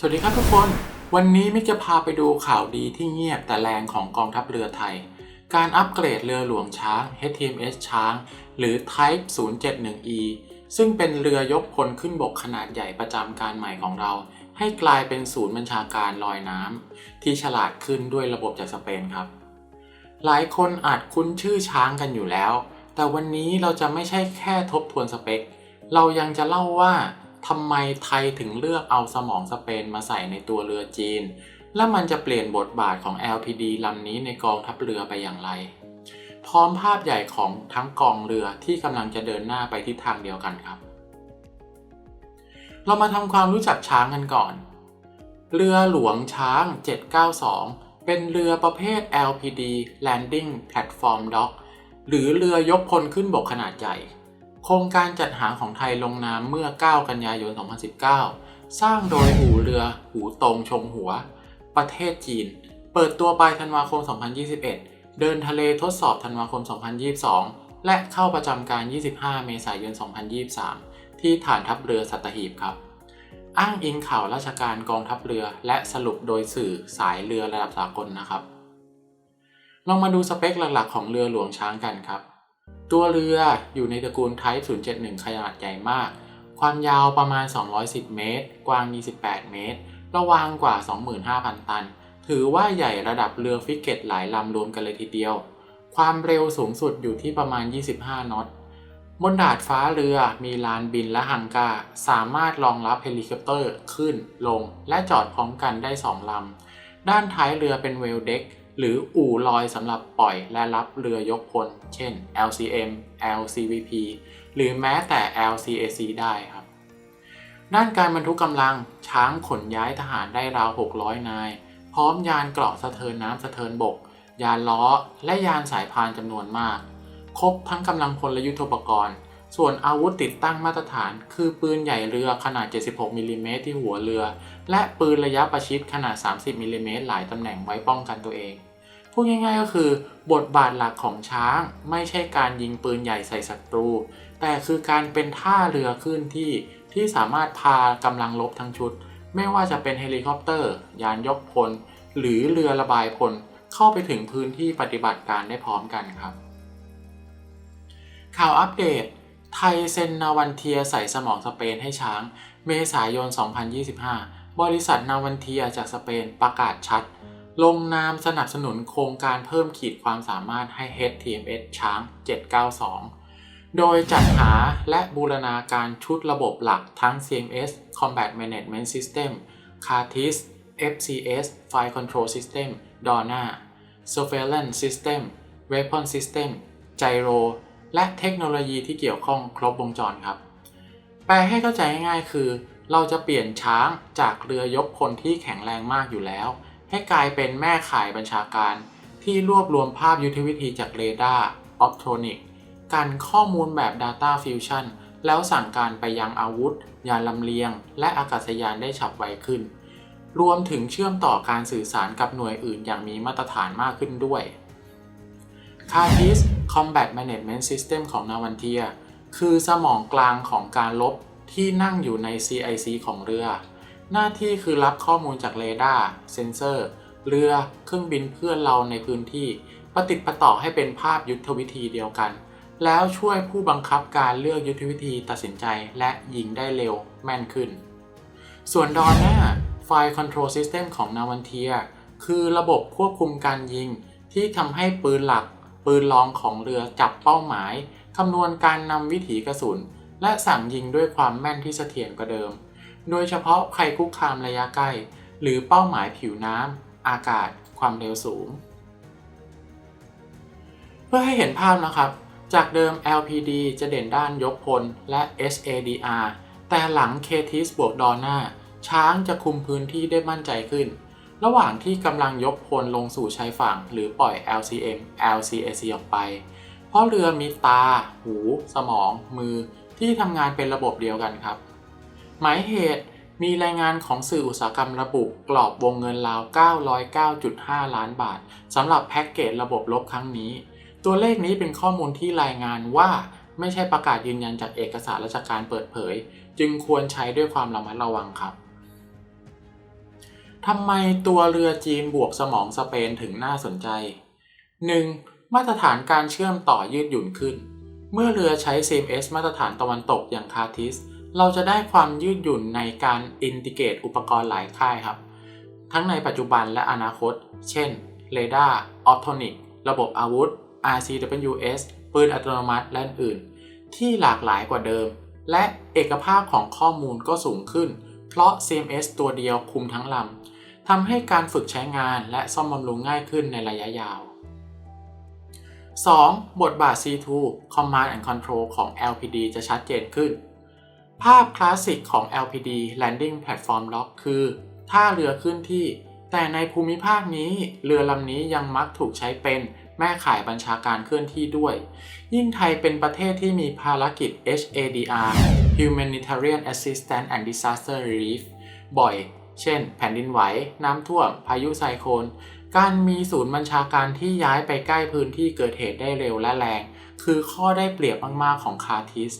สวัสดีครับทุกคน วันนี้มิกจะพาไปดูข่าวดีที่เงียบแต่แรงของกองทัพเรือไทย การอัปเกรดเรือหลวงช้าง HTMS ช้าง หรือ Type 071E ซึ่งเป็นเรือยกพลขึ้นบกขนาดใหญ่ประจำการใหม่ของเรา ให้กลายเป็นศูนย์บัญชาการลอยน้ำที่ฉลาดขึ้นด้วยระบบจากสเปนครับ หลายคนอาจคุ้นชื่อช้างกันอยู่แล้ว แต่วันนี้เราจะไม่ใช่แค่ทบทวนสเปค เรายังจะเล่าว่า ทำไมไทยถึงเลือกเอาสมองสเปนมาใส่ในตัวเรือจีน และมันจะเปลี่ยนบทบาทของ LPD ลำนี้ในกองทัพเรือไปอย่างไร พร้อมภาพใหญ่ของทั้งกองเรือที่กำลังจะเดินหน้าไปทิศทางเดียวกันครับ เรามาทำความรู้จักช้างกันก่อน เรือหลวงช้าง 792 เป็นเรือประเภท LPD Landing Platform Dock หรือเรือยกพลขึ้นบกขนาดใหญ่ โครงการจัดหาของไทยลงนามเมื่อ 9 กันยายน 2019 สร้างโดยหูเรือหูตรงชงหัว ประเทศจีน เปิดตัวปลายธันวาคม 2021 เดินทะเลทดสอบธันวาคม 2022 และเข้าประจำการ 25 เมษายน 2023 ที่ฐานทัพเรือสัตหีบครับ อ้างอิงข่าวราชการกองทัพเรือ และสรุปโดยสื่อสายเรือระดับสากลนะครับ ลองมาดูสเปคหลักๆ ของเรือหลวงช้างกันครับ ตัวเรืออยู่ในตระกูล Type 071 ขนาดใหญ่มาก ความยาวประมาณ 210 เมตร กว้าง 28 เมตร ระวางกว่า 25,000 ตัน ถือว่าใหญ่ระดับเรือฟิกเกตหลายลำรวมกันเลยทีเดียว ความเร็วสูงสุดอยู่ที่ประมาณ 25 นอตบนดาดฟ้าเรือมีลานบินและฮังกาสามารถรองรับเฮลิคอปเตอร์ขึ้น ลง และจอดพร้อมกันได้ 2 ลำ ด้านท้ายเรือเป็นเวลเด็ก หรืออู่ลอยสำหรับปล่อยและรับเรือยกพล เช่น LCM LCVP หรือแม้แต่ LCAC ได้ครับ ด้านการบรรทุกกำลังช้างขนย้ายทหารได้ราว 600 นาย พร้อมยานเกราะสะเทินน้ำสะเทินบก ยานล้อ และยานสายพานจำนวนมาก ครบทั้งกำลังพลและยุทโธปกรณ์ ส่วนอาวุธติดตั้งมาตรฐาน คือปืนใหญ่เรือขนาด 76มิลลิเมตรที่หัวเรือ และปืนระยะประชิดขนาด 30มิลลิเมตรหลายตำแหน่งไว้ป้องกันตัวเอง พูดง่ายๆก็คือ บทบาทหลักของช้าง ไม่ใช่การยิงปืนใหญ่ใส่ศัตรู แต่คือการเป็นท่าเรือขึ้นที่ที่สามารถพากำลังลบทั้งชุด ไม่ว่าจะเป็นเฮลิคอปเตอร์ ยานยกพล หรือเรือระบายพล เข้าไปถึงพื้นที่ปฏิบัติการได้พร้อมกันครับ ข่าวอัปเดต ไทยเซ็นนาวันเทียใส่สมองสเปนให้ช้าง เมษายน 2025 บริษัทนาวันเทียจากสเปนประกาศชัด ลงนามสนับสนุนโครงการเพิ่มขีดความสามารถให้ HTMS ช้าง 792 โดยจัดหาและบูรณาการชุดระบบหลักทั้ง CMS Combat Management System CARTIS FCS Fire Control System Dona Surveillance System Weapon System Gyro และเทคโนโลยีที่เกี่ยวข้องครบวงจรครับ แปลให้เข้าใจง่ายๆคือ เราจะเปลี่ยนช้างจากเรือยกพลที่แข็งแรงมากอยู่แล้ว ให้กลายเป็นแม่ข่ายบัญชาการ ที่รวบรวมภาพยุทธวิธีจากเรดาร์ออปโทนิกการข้อมูลแบบ Data Fusion แล้วสั่งการไปยังอาวุธ ยานลำเลียง และอากาศยานได้ฉับไวขึ้น รวมถึงเชื่อมต่อการสื่อสารกับหน่วยอื่นอย่างมีมาตรฐานมากขึ้นด้วย c a r t i s Combat Management System ของ n a v a n t i a คือสมองกลางของการลบที่นั่งอยู่ใน CIC ของเรือ หน้าที่คือรับข้อมูลจากเรดาร์เซนเซอร์ เรือ เครื่องบินเพื่อนเราในพื้นที่ประติดประต่อให้เป็นภาพยุทธวิธีเดียวกัน แล้วช่วยผู้บังคับการเลือกยุทธวิธีตัดสินใจและยิงได้เร็วแม่นขึ้น ส่วนดอนน่า Fire Control System ของ n a v a n t i a คือระบบควบคุมการยิง ที่ทำให้ปืนหลัก ปืนรองของเรือจับเป้าหมายคำนวณการนำวิถีกระสุน และสั่งยิงด้วยความแม่นที่เสถียรกว่าเดิม โดยเฉพาะภัยคุกคามระยะใกล้ หรือเป้าหมายผิวน้ำอากาศ ความเร็วสูง เพื่อให้เห็นภาพนะครับ จากเดิม LPD จะเด่นด้านยกพลและ SADR แต่หลัง KTIS บวกดอน่าช้างจะคุมพื้นที่ได้มั่นใจขึ้น ระหว่างที่กำลังยกพลลงสู่ชายฝั่ง หรือปล่อย LCM LCAC ออกไป เพราะเรือมีตา หู สมอง มือที่ทำงานเป็นระบบเดียวกันครับ หมายเหตุมีรายงานของสื่ออุตสาหกรรมระบุกรอบวงเงินราว 909.5 ล้านบาทสำหรับแพ็กเกจระบบลบครั้งนี้ ตัวเลขนี้เป็นข้อมูลที่รายงานว่าไม่ใช่ประกาศยืนยันจากเอกสารราชการเปิดเผย จึงควรใช้ด้วยความระมัดระวังครับทำไมตัวเรือจีนบวกสมองสเปนถึงน่าสนใจ 1. มาตรฐานการเชื่อมต่อยืดหยุ่นขึ้น เมื่อเรือใช้ CMS มาตรฐานตะวันตกอย่างคาทิส เราจะได้ความยืดหยุ่นในการอินทิเกรตอุปกรณ์หลายค่ายครับ ทั้งในปัจจุบันและอนาคต เช่นเรดาร์ออโทนิกระบบอาวุธ RCWS ปืนอัตโนมัติและอื่น ที่หลากหลายกว่าเดิม และเอกภาพของข้อมูลก็สูงขึ้น เพราะ CMS ตัวเดียวคุมทั้งลำทำให้การฝึกใช้งานและซ่อมบำรุงง่ายขึ้นในระยะยาว 2. บทบาท C2 Command and Control ของ LPD จะชัดเจนขึ้น ภาพคลาสสิกของ LPD Landing Platform Lock คือท่าเรือขึ้นที่ แต่ในภูมิภาคนี้เรือลำนี้ยังมักถูกใช้เป็นแม่ข่ายบัญชาการเคลื่อนที่ด้วย ยิ่งไทยเป็นประเทศที่มีภารกิจ HADR Humanitarian Assistance and Disaster Relief บ่อย เช่น แผ่นดินไหว น้ำท่วม พายุไซโคลน การมีศูนย์บัญชาการที่ย้ายไปใกล้พื้นที่เกิดเหตุได้เร็วและแรง คือข้อได้เปรียบมาก ๆ ของคาทิส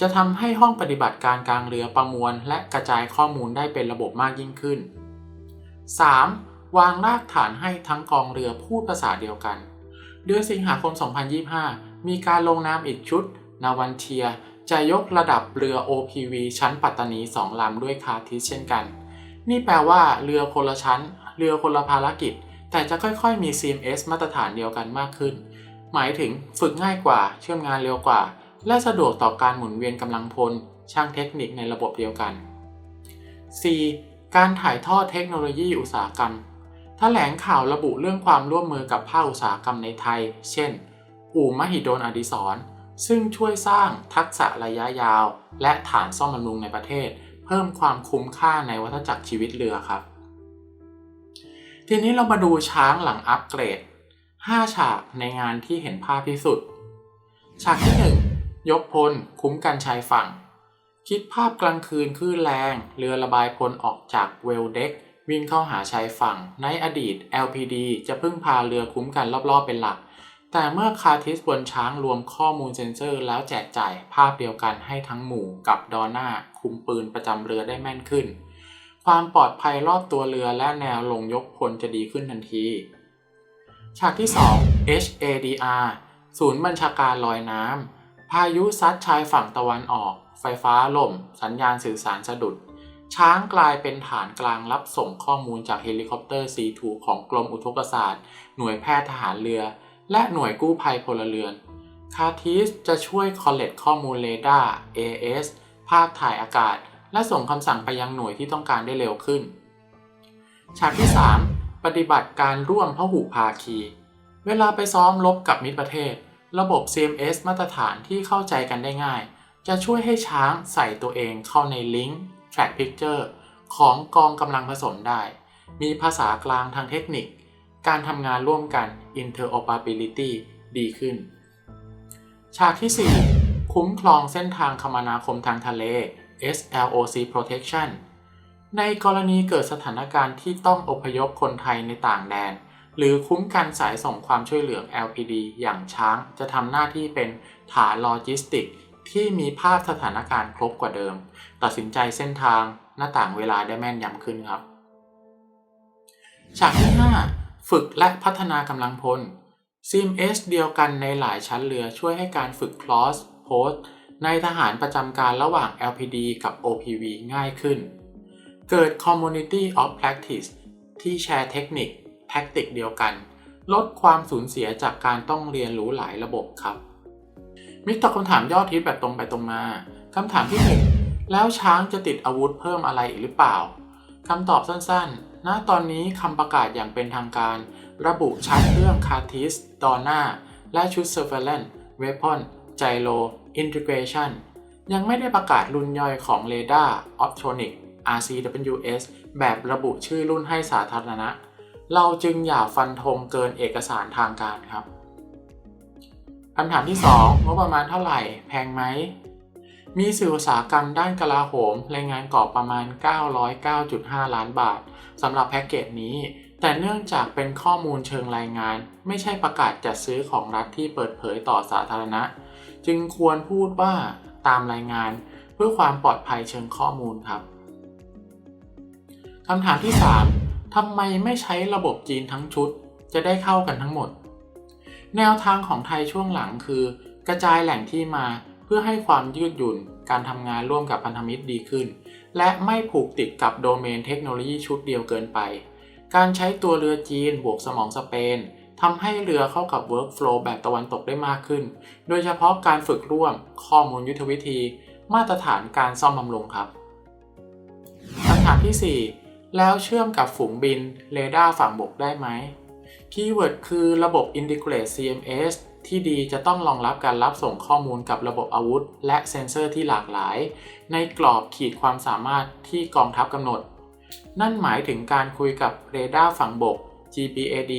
จะทำให้ห้องปฏิบัติการกลางเรือประมวล และกระจายข้อมูลได้เป็นระบบมากยิ่งขึ้น 3. วางรากฐานให้ทั้งกองเรือพูดภาษาเดียวกัน เดือนสิงหาคม 2025 มีการลงนามอีกชุด นาวันเทีย จะยกระดับเรือ OPV ชั้นปัตตานี 2 ลำด้วยคาทิสเช่นกัน นี่แปลว่าเรือคนละชั้น เรือคนละภารกิจ แต่จะค่อยๆมี CMS มาตรฐานเดียวกันมากขึ้น หมายถึงฝึกง่ายกว่า เชื่อมงานเร็วกว่า และสะดวกต่อการหมุนเวียนกำลังพลช่างเทคนิคในระบบเดียวกัน 4. การถ่ายทอดเทคโนโลยีอุตสาหกรรมแถลงข่าวระบุเรื่องความร่วมมือกับภาคอุตสาหกรรมในไทย เช่น อู่มหิดลอดิศรซึ่งช่วยสร้างทักษะระยะยาว และฐานซ่อมบำรุงในประเทศ เพิ่มความคุ้มค่าในวัฏจักรชีวิตเรือครับ ทีนี้เรามาดูช้างหลังอัปเกรด 5 ฉากในงานที่เห็นภาพที่สุด ฉากที่ 1 ยกพลคุ้มกันชายฝั่ง คิดภาพกลางคืนคลื่นแรง เรือระบายพลออกจากเวลเด็ก วิ่งเข้าหาชายฝั่ง ในอดีต LPD จะพึ่งพาเรือคุ้มกันรอบๆเป็นหลัก แต่เมื่อคาทิสบนช้างรวมข้อมูลเซ็นเซอร์แล้วแจกจ่ายภาพเดียวกันให้ทั้งหมู่กับดอน่าคุมปืนประจำเรือได้แม่นขึ้น ความปลอดภัยรอบตัวเรือและแนวลงยกพลจะดีขึ้นทันทีฉากที่ 2 HADR ศูนย์บัญชาการลอยน้ำ พายุซัดชายฝั่งตะวันออก ไฟฟ้าล่ม สัญญาณสื่อสารสะดุด ช้างกลายเป็นฐานกลางรับส่งข้อมูลจากเฮลิคอปเตอร์ C2 ของกรมอุทกศาสตร์ หน่วยแพทย์ทหารเรือ และหน่วยกู้ภัยพลเรือน คาทิสจะช่วยคอลเลตข้อมูลเรดาร์ AS ภาพถ่ายอากาศ และส่งคำสั่งไปยังหน่วยที่ต้องการได้เร็วขึ้น ฉากที่ 3 ปฏิบัติการร่วมพหุภาคี เวลาไปซ้อมรบกับมิตรประเทศ ระบบ CMS มาตรฐานที่เข้าใจกันได้ง่าย จะช่วยให้ช้างใส่ตัวเองเข้าในลิงก์ Track Picture ของกองกำลังผสมได้ มีภาษากลางทางเทคนิค การทำงานร่วมกัน Interoperability ดีขึ้น ฉากที่ 4 คุ้มครองเส้นทางคมนาคมทางทะเล SLOC Protection ในกรณีเกิดสถานการณ์ที่ต้องอพยพคนไทยในต่างแดน หรือคุ้มกันสายส่งความช่วยเหลือ LPD อย่างช้างจะทำหน้าที่เป็นฐานโลจิสติก ที่มีภาพสถานการณ์ครบกว่าเดิม ตัดสินใจเส้นทางหน้าต่างเวลาได้แม่นยำขึ้นครับ ฉากที่ 5 ฝึกและพัฒนากำลังพล CMS เดียวกันในหลายชั้นเรือช่วยให้การฝึก Cross Post ในทหารประจำการระหว่าง LPD กับ OPV ง่ายขึ้น เกิด Community of Practice ที่แชร์เทคนิค ท็กติกเดียวกัน ลดความสูญเสียจากการต้องเรียนรู้หลายระบบครับ มิกตอบคำถามยอดฮิตแบบตรงไปตรงมาคำถามที่ 1 แล้วช้างจะติดอาวุธเพิ่มอะไรอีกหรือเปล่าคำตอบสั้นๆ ณ ตอนนี้คำประกาศอย่างเป็นทางการ ระบุชัดเรื่องคาทิสดอน่าและชุด Surveillance Weapon Gyro Integration ยังไม่ได้ประกาศรุ่นย่อยของ Radar Optronic RCWS แบบระบุชื่อรุ่นให้สาธารณะ เราจึงอย่าฟันธงเกินเอกสารทางการครับคำถามที่2งบประมาณเท่าไหร่แพงไหม มีสื่ออุตสาหกรรมด้านกลาโหม รายงานกรอบประมาณ 909.5 ล้านบาทสำหรับแพ็กเกจนี้ แต่เนื่องจากเป็นข้อมูลเชิงรายงาน ไม่ใช่ประกาศจัดซื้อของรัฐที่เปิดเผยต่อสาธารณะ จึงควรพูดว่าตามรายงาน เพื่อความปลอดภัยเชิงข้อมูลครับคำถามที่ 3 ทำไมไม่ใช้ระบบจีนทั้งชุด จะได้เข้ากันทั้งหมด แนวทางของไทยช่วงหลังคือ กระจายแหล่งที่มาเพื่อให้ความยืดหยุ่น การทำงานร่วมกับพันธมิตรดีขึ้น และไม่ผูกติดกับโดเมนเทคโนโลยีชุดเดียวเกินไป การใช้ตัวเรือจีนบวกสมองสเปนทำให้เรือเข้ากับ Workflow แบบตะวันตกได้มากขึ้น โดยเฉพาะการฝึกร่วม ข้อมูลยุทธวิธี มาตรฐานการซ่อมบำรุงครับคำถามที่ 4 แล้วเชื่อมกับฝูงบินเรดาร์ฝั่งบกได้ไหม คีย์เวิร์ดคือระบบ Integrate CMS ที่ดีจะต้องรองรับการรับส่งข้อมูลกับระบบอาวุธ และเซ็นเซอร์ที่หลากหลาย ในกรอบขีดความสามารถที่กองทัพกำหนด นั่นหมายถึงการคุยกับเรดาร์ฝั่งบก GPAD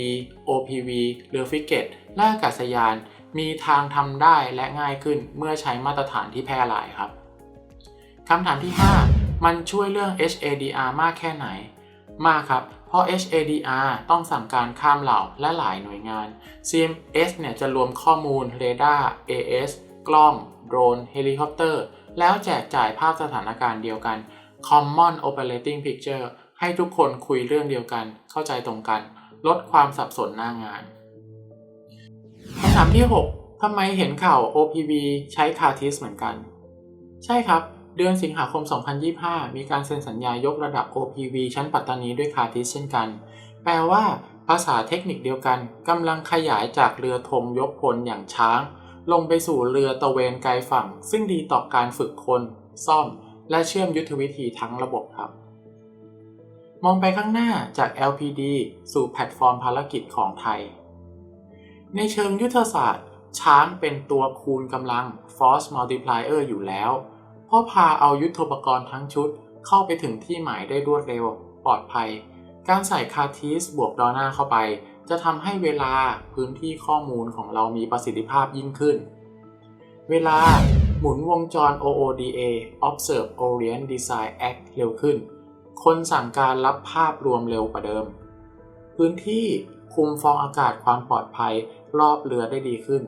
OPV เรือฟิกเกตและอากาศยาน มีทางทำได้และง่ายขึ้นเมื่อใช้มาตรฐานที่แพร่หลายครับคำถามที่ 5 มันช่วยเรื่อง HADR มากแค่ไหน มากครับ เพราะ HADR ต้องสั่งการข้ามเหล่าและหลายหน่วยงาน CMS เนี่ยจะรวมข้อมูลเรดาร์ AS กล้อง โดรน เฮลิคอปเตอร์ แล้วแจกจ่ายภาพสถานการณ์เดียวกัน Common Operating Picture ให้ทุกคนคุยเรื่องเดียวกัน เข้าใจตรงกัน ลดความสับสนหน้างานคำถามที่ 6ทำไมเห็นข่าว OPV ใช้คาทิสเหมือนกัน ใช่ครับ เดือนสิงหาคม 2025 มีการเซ็นสัญญายกระดับ OPV ชั้นปัตตานีด้วยคาทิสเช่นกัน แปลว่า ภาษาเทคนิคเดียวกันกำลังขยายจากเรือธงยกพลอย่างช้าง ลงไปสู่เรือตะเวนไกลฝั่ง ซึ่งดีต่อการฝึกคน ซ่อม และเชื่อมยุทธวิธีทั้งระบบครับ มองไปข้างหน้าจาก LPD สู่แพลตฟอร์มภารกิจของไทย ในเชิงยุทธศาสตร์ ช้างเป็นตัวคูณกำลัง Force Multiplier อยู่แล้ว เพราะพาเอายุทธปกรณ์ทั้งชุดเข้าไปถึงที่หมายได้รวดเร็ว ปลอดภัย การใส่คาทีสบวกดอน่าเข้าไป จะทำให้เวลาพื้นที่ข้อมูลของเรามีประสิทธิภาพยิ่งขึ้น เวลาหมุนวงจร OODA Observe Orient Design Act เร็วขึ้น คนสั่งการรับภาพรวมเร็วกว่าเดิม พื้นที่คุมฟองอากาศความปลอดภัยรอบเรือได้ดีขึ้น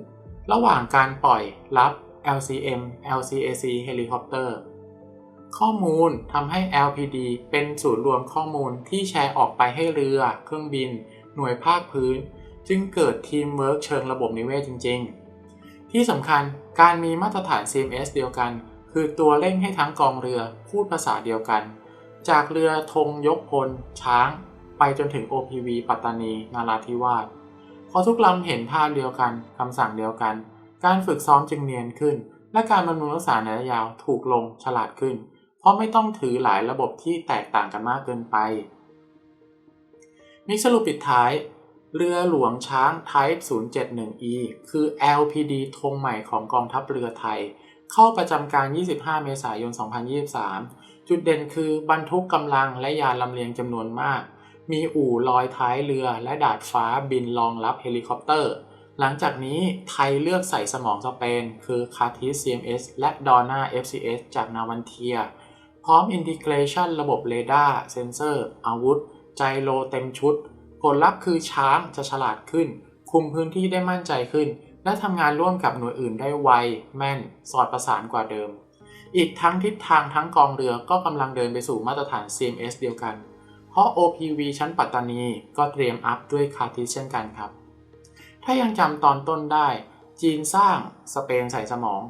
ระหว่างการปล่อยรับ LCM LCAC เฮลิคอปเตอร์ข้อมูลทำให้ LPD เป็นศูนย์รวมข้อมูลที่แชร์ออกไปให้เรือ เครื่องบิน หน่วยภาคพื้น จึงเกิดทีมเวิร์กเชิงระบบนิเวศจริง ๆ ที่สำคัญการมีมาตรฐาน CMS เดียวกัน คือตัวเร่งให้ทั้งกองเรือพูดภาษาเดียวกัน จากเรือธงยกพล ช้าง ไปจนถึง OPV ปัตตานี นาราธิวาสพอทุกลำเห็นภาพเดียวกันคำสั่งเดียวกัน การฝึกซ้อมจึงเนียนขึ้น และการบำรุงรักษาในระยะยาวถูกลงฉลาดขึ้น เพราะไม่ต้องถือหลายระบบที่แตกต่างกันมากเกินไป มิกสรุปปิดท้าย เรือหลวงช้าง Type 071E คือ LPD ธงใหม่ของกองทัพเรือไทย เข้าประจำการ 25 เมษายน 2023 จุดเด่นคือบรรทุกกำลังและยานลำเลียงจำนวนมาก มีอู่ลอยท้ายเรือและดาดฟ้าบินรองรับเฮลิคอปเตอร์ หลังจากนี้ไทยเลือกใส่สมองสเปน คือคาทิส CMS และดอน่า FCS จากนาวันเทีย พร้อมอินทิเกรชันระบบเรดาร์เซนเซอร์ อาวุธไจโรเต็มชุด ผลลัพธ์คือช้างจะฉลาดขึ้น คุมพื้นที่ได้มั่นใจขึ้น และทำงานร่วมกับหน่วยอื่นได้ไว แม่น สอดประสานกว่าเดิม อีกทั้งทิศทางทั้งกองเรือก็กำลังเดินไปสู่มาตรฐาน CMS เดียวกัน เพราะ OPV ชั้นปัตตานีก็เตรียมอัพด้วยคาทิสเช่นกันครับ ถ้ายังจำตอนต้นได้ จีนสร้างสเปนใส่สมอง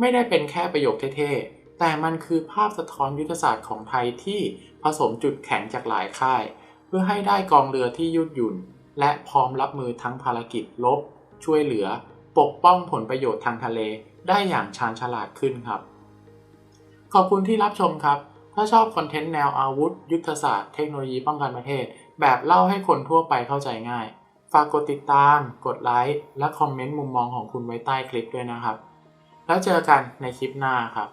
ไม่ได้เป็นแค่ประโยคเท่ๆ แต่มันคือภาพสะท้อนยุทธศาสตร์ของไทยที่ผสมจุดแข็งจากหลายค่าย เพื่อให้ได้กองเรือที่ยืดหยุ่น และพร้อมรับมือทั้งภารกิจลบ ช่วยเหลือ ปกป้องผลประโยชน์ทางทะเลได้อย่างชาญฉลาดขึ้นครับ ขอบคุณที่รับชมครับ ถ้าชอบคอนเทนต์แนวอาวุธ ยุทธศาสตร์เทคโนโลยีป้องกันประเทศ แบบเล่าให้คนทั่วไปเข้าใจง่าย ฝากกดติดตาม กดไลค์ และคอมเมนต์มุมมองของคุณไว้ใต้คลิปด้วยนะครับ แล้วเจอกันในคลิปหน้าครับ